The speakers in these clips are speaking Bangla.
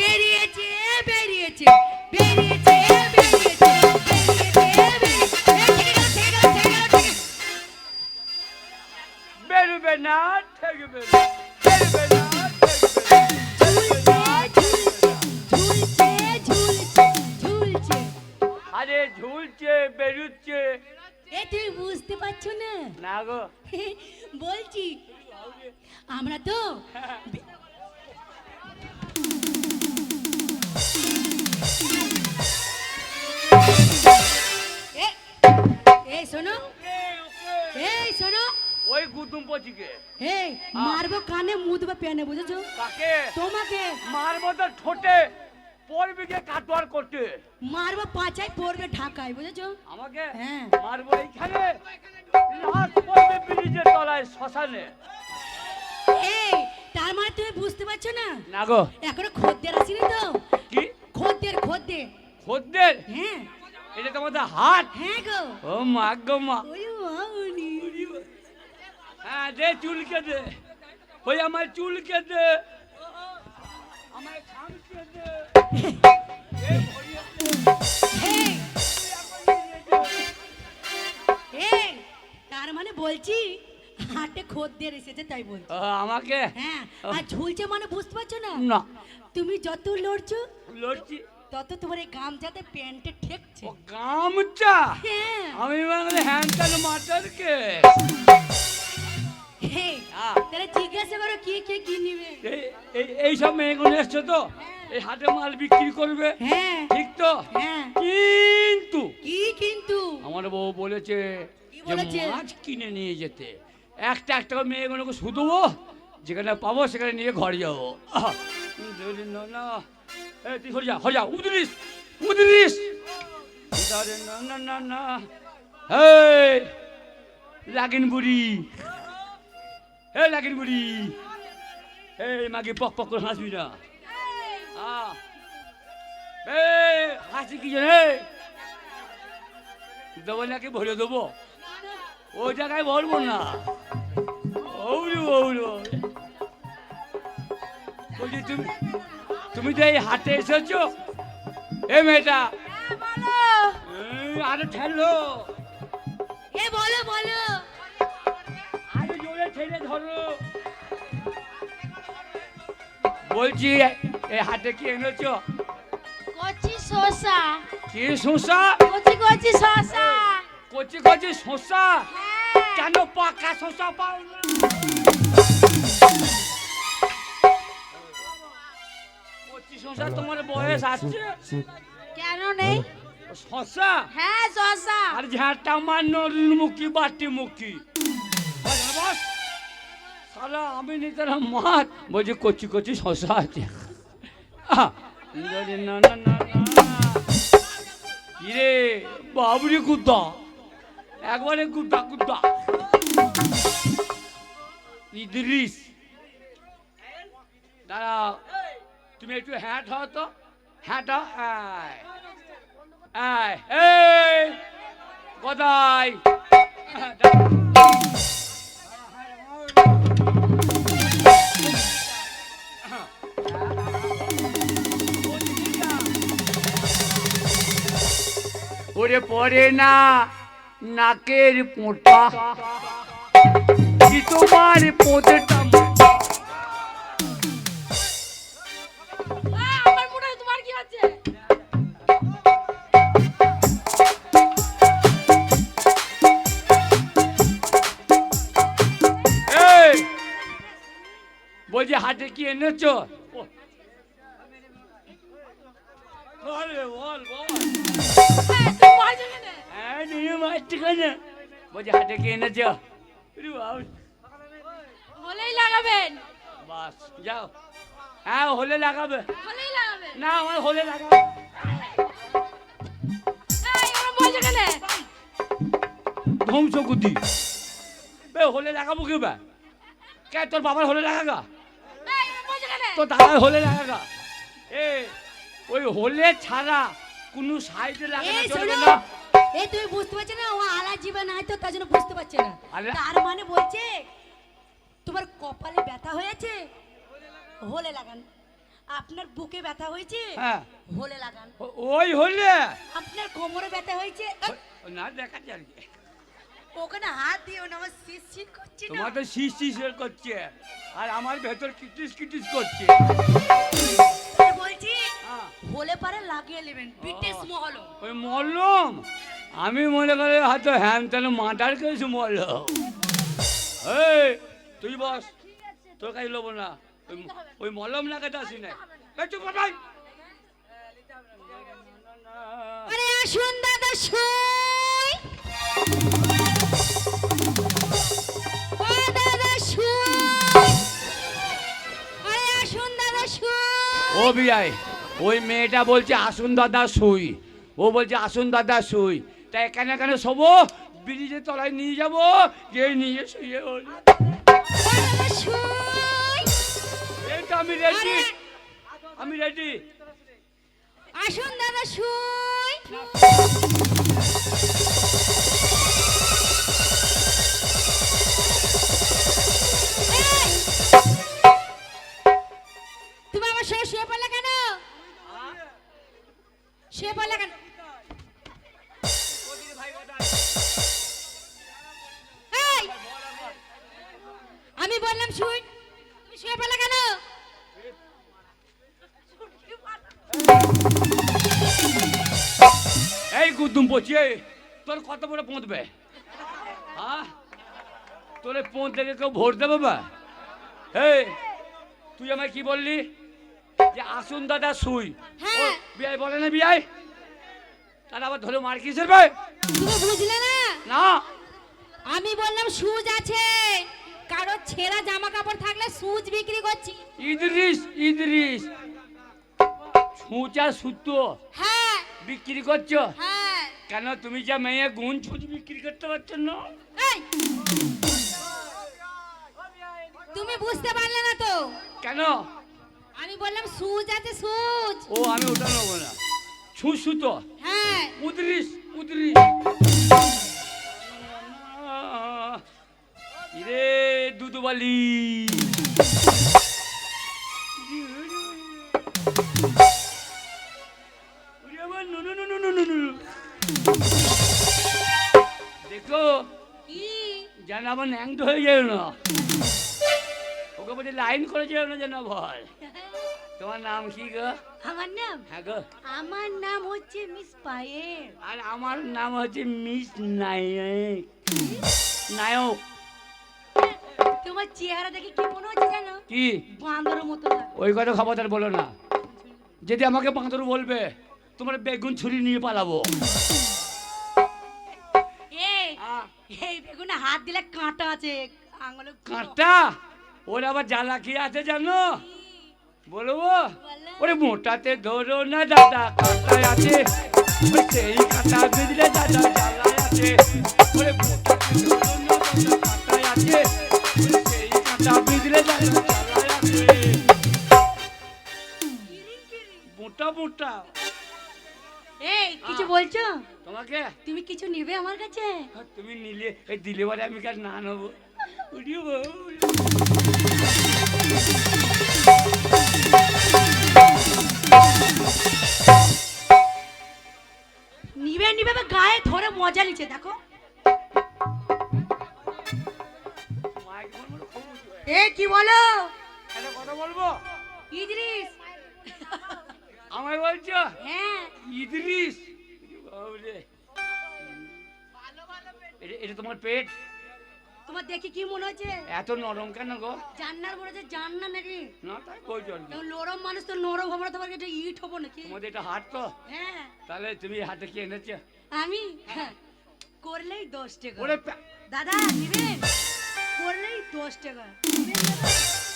বেরিয়েছে বেরিয়েছে। বেরোবে না ঠেকবে বেরোবে না আরে ঝুলছে বেরুচ্ছে এ বুঝতে পারছ না না গো বলছি আমরা তো এই শোনো এই শোনো ওই কুতুম পচিকে এই মারবো কানে মুদবো পেনে বুঝেছ? কাকে? তোমাকে। মারবো তো ঠোঁটে। পড়বি কে কাটোয়ার করতে। মারবো পাচাই পড়বে ঢাকায় বুঝেছ? আমাকে? হ্যাঁ। মারবো এইখানে? লাশ পড়বে ব্রিজের তলায় শ্মশানে। এই তার মানে তুমি বুঝতে পারছ না? না গো। এখনও খদ্দের আসেনি তো? খদ্দের খদ্দের। খদ্দের? হ্যাঁ। এটা তোমাদের হাট হ্যাঁ গো। ও মা গো মা। ওই মাউনি। হ্যাঁ দে চুলকে দে। ওই আমার চুলকে দে। আমার খামকে দে। তার মানে বলছি হাটে খদ্দের এসেছে তাই বলছি। আমাকে? হ্যাঁ আর ঝুলছে মানে বুঝতে পারছ না? না। তুমি যত লড়ছো লড়ছি। তত তোমার এই গামছাতে প্যান্টে ঠেকছে। ও গামছা? হ্যাঁ। আমি বাংলা হ্যান্ডেল মাটারকে হ্যাঁ। তাহলে জিজ্ঞাসা করো কি কে কি নিবে। এই এই- সব মেয়েগুলো এসছো তো? এই হাটে মাল বিক্রি করবে। হ্যাঁ। ঠিক তো? হ্যাঁ। কিন্তু কি কিন্তু? আমার বউ বলেছে কি যে বলেছে? মাছ কিনে নিয়ে যেতে। একটা একটা মেয়েগুলোকে শুধুবো যেখানে পাবো সেখানে নিয়ে ঘরে যাব। না তুই হরে যা হরে যা, উদরিস উদরিস। না না না না এই লাগিন বুড়ি, এই লাগিন বুড়ি, এই মাগে পক পক করে হাসবি না। এই, হাসি কি জানে? দেবো নাকি ভরে দেবো? ওই জায়গায় ভরবো না। বলছি তুমি তুমি তো এই হাটে এসেছ? এ মেয়েটা। এই, আরে ঠেলো। এ বলো বলো। আরে জোরে ঠেলে ধরো। বলছি এই হাটে কি এনেছো? কচি শসা। কি শসা? কচি কচি শসা। কচি কচি শসা? হ্যাঁ। কেন পাকা শসা পাও না কচি তোমার বয়স আসছে কেন নেই? শসা হ্যাঁ শসা আর ঝাঁটা আমার নরুন মুখী বাটি মুখী সারা আমি নিতাম মাছ বলছি কচি কচি শসা আছে। না না না না। ইরে বাবুরি কুদ্দা একবারে কুদ্দা কুদ্দা ইদ্রিস। দাঁড়া তুমি একটু হ্যাট হও তো হ্যাট আয়। এই কোথায় ওরে না, নাকের পোঁটা। তোমার পোঁতেটা? হ্যাঁ কেন? বলছি হাটে কি এনেছো? আরে হলেই লাগাবেন। বাস যাও। হ্যাঁ হলে লাগাবে। না আমার হলে লাগাবে। ধ্বংস বে হলে লাগাবো কি বে? কে তোর বাবার হলে ওরা দাদার হলে লাগাগা এ ওই হলে ছাড়া কোনো সাইডে লাগানো চলবে না এই তুমি বুঝতে পারছ না ও আলা জীবন নাই তো তার জন্য বুঝতে পারছে না। তার মানে বলছে তোমার কপালে ব্যথা হয়েছে? হলে লাগান। আপনার বুকে ব্যথা হয়েছে? হ্যাঁ। হলে লাগান। ওই হলে? আপনার কোমরে ব্যথা হয়েছে? না দেখা কি। ওখানে হাত দিও না আমার শীত করছে না। তোমার তো করছে আর আমার ভেতর কিটিস কিটিস করছে। আমি বলছি হ্যাঁ। হলে পারে লাগিয়ে নেবেন বিটেস মহল ওই আমি মনে করি হয়তো হ্যান তেন মাটার কেছে মল্লম এই তুই বস তোর কাছে লোবো না। ওই- মলম লাগাতে আসি না চুপ ভাই। আরে আসুন দাদা শুই। ও বিয়াই ওই মেয়েটা বলছে আসুন দাদা শুই। ও বলছে আসুন দাদা শুই। তা এখানে এখানে শোবো? ব্রিজের তলায় নিয়ে যাব যে নিয়ে শুয়ে আমি রেডি আমি রেডি আসুন দাদা শুই। শুয়ে পড়লে কেন? আমি বললাম শুই তুমি শুয়ে পড়লে কেন? এই গুদ্দুম পচিয়ে তোর কত বড় পৌঁছবে হ্যাঁ তোরে পৌঁছ থেকে কেউ ভোট দেবে বা? এই, তুই আমায় কি বললি? যে আসুন দাদা শুই। হ্যাঁ। বিয়াই বলে না বিয়াই? তারা আবার ধরে মার কিসের ভাই? তুমি বুঝলে না? না। আমি বললাম সুজ আছে। কারও ছেঁড়া জামা কাপড় থাকলে সুজ বিক্রি করছি। ইদরিস ইদরিস। ছুঁচা সুতো হ্যাঁ। বিক্রি করছ? হ্যাঁ। কেন তুমি যা মেয়ে গুণ ছুঁচ বিক্রি করতে পারছ না? এই! তুমি বুঝতে পারলে না তো? কেন? বললাম সুজ আছে সুজ। ও আমি ওটা নেব না। ছুঁ সুতো হ্যাঁ। উদরিস উদরিস। ইরে দুদুবালি। দেখো যেন আমার ন্যাংট হয়ে যায় না। ওকে বলছে লাইন করে যেও না যেন ভয় তোমার নাম কি গো? আমার নাম? হ্যাঁ গো। আমার নাম হচ্ছে মিস পায়েল। আর আমার নাম হচ্ছে মিস নায়ক। নায়ক। তোমার চেহারা দেখে কি মনে হচ্ছে জানো? কি? মতো ওই কথা খবরদার বলো না। যদি আমাকে বাঁদর বলবে তোমার বেগুন ছুরি নিয়ে পালাবো। এই এই বেগুনে হাত দিলে কাঁটা আছে আঙুলে কাঁটা? ওর আবার জ্বালা কি আছে জানো? বলব ওরে মোটাতে ধরো না দাদা কাঁটায় আছে। সেই কাঁটা বিজলে দাদা জ্বালায় আছে। ওরে মোটাতে ধরো না দাদা কাঁটায় আছে। সেই কাঁটা বিজলে দাদা জ্বালায় আছে। মোটা মোটা। এই কিছু বলছো? তোমাকে? তুমি কিছু নেবে আমার কাছে? তুমি নিলে এই দিলে পরে আমি কার না নেব? উড়িও। নিবে নিবে গায়ে ধরে মজা নিচ্ছে দেখো। এ কি বলো? একটা কথা বলব ইদ্রিস। আমায় বলছো? হ্যাঁ। ইদ্রিস? এটা তোমার পেট? তোমার দেখি কি মনে হচ্ছে এত নরম কেন গো? জান্নার মনে হচ্ছে জান্না নাকি না তাই বলছো আর কি। তো নরম মানুষ তো নরম হবে না তোমার এটা ইট হব নাকি? তোমাদের এটা হাট তো? হ্যাঁ। তাহলে তুমি হাতে কি এনেছো? আমি? হ্যাঁ, করলেই দশ টাকা। ওরে দাদা নিবেন? করলেই দশ টাকা।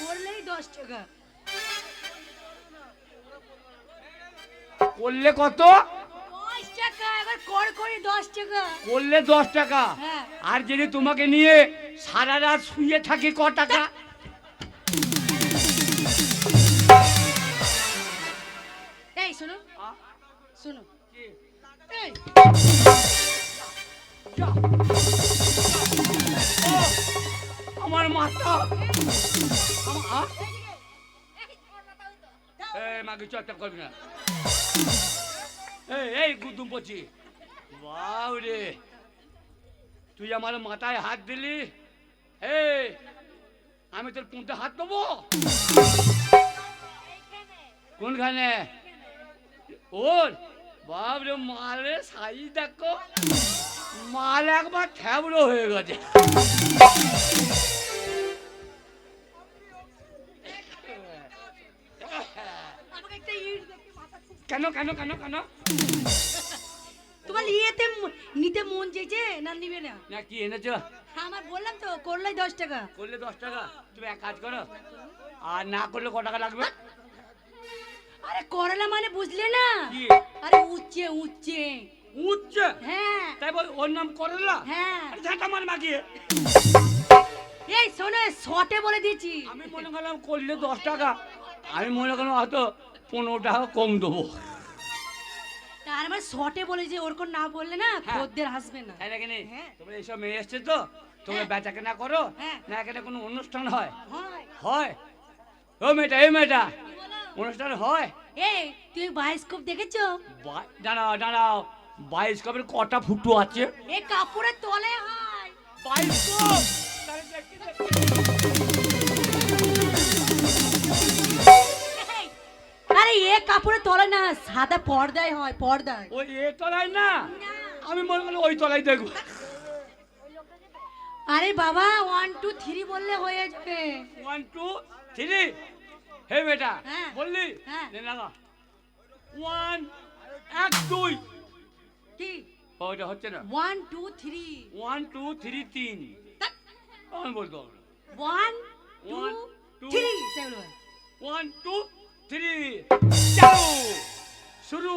করলেই দশ টাকা। করলে কত? টাকা এবার কর করি দশ টাকা করলে দশ টাকা হ্যাঁ আর যদি তোমাকে নিয়ে সারা রাত শুয়ে থাকি ক টাকা এই শোনো শোনো এই যা। ও, আমার মাথা আমার- আ? এই মাকে চর্চা করবি না এই এই গুদুম পচি বাউ রে। তুই আমার মাথায় হাত দিলি? এই, আমি তোর পুঁতে হাত দেবো? কোনখানে? ওর। বাবরে মালে সাই দেখো। মাল একবার ঠ্যাবড়ো হয়ে গেছে। কেন কেন কেন কেন? তোমার ইয়েতে নিতে মন চেয়েছে না নিবে না? না কি এনেছো? আমার বললাম তো করলাই দশ টাকা। করলে দশ টাকা? তুমি এক কাজ করো। আর না করলে ক টাকা লাগবে? আরে করলা মানে বুঝলে না? আরে উচ্চে উচ্চে উঠছে হ্যাঁ। তাই বল ওর নাম করলা? হ্যাঁ। ঝাঁটা মার মাগিয়ে। এই শোনে শটে বলে দিয়েছি। আমি মনে করলাম করলে দশ টাকা। আমি মনে করলাম হয়তো পনেরো টাকা কম দেবো। তার মানে শটে বলে যে ওরকম না বললে না হ্যাঁ। খদ্দের হাসবে না। তাই নাকি? হ্যাঁ। তোমরা এইসব মেয়ে এসছে তো? তোমরা হ্যাঁ। বেচা কেনা করো। না এখানে কোনো অনুষ্ঠান হয়? হয়। ও মেয়েটা এই মেয়েটা। অনুষ্ঠান হয়? এই তুই বায়োস্কোপ দেখেছ? দাঁড়াও দাঁড়াও। বাইস্কোপের কটা ফুটো আছে? এই কাপড়ের তলে হয়। বাইস্কোপ! এ কাপড়ের তলে না সাদা পর্দায় হয় পর্দায়। ওই এ তলায় না? আমি মনে করলাম ওই তলায় দেখব আরে বাবা ওয়ান টু থ্রি বললে হয়ে যাবে। ওয়ান টু থ্রি হে বেটা হ্যাঁ। বললি? হ্যাঁ। ওয়ান এক দুই। কি? ও, ওটা হচ্ছে না। One two three one two three তিন। আমি বলতে one two three one two three চাও শুরু।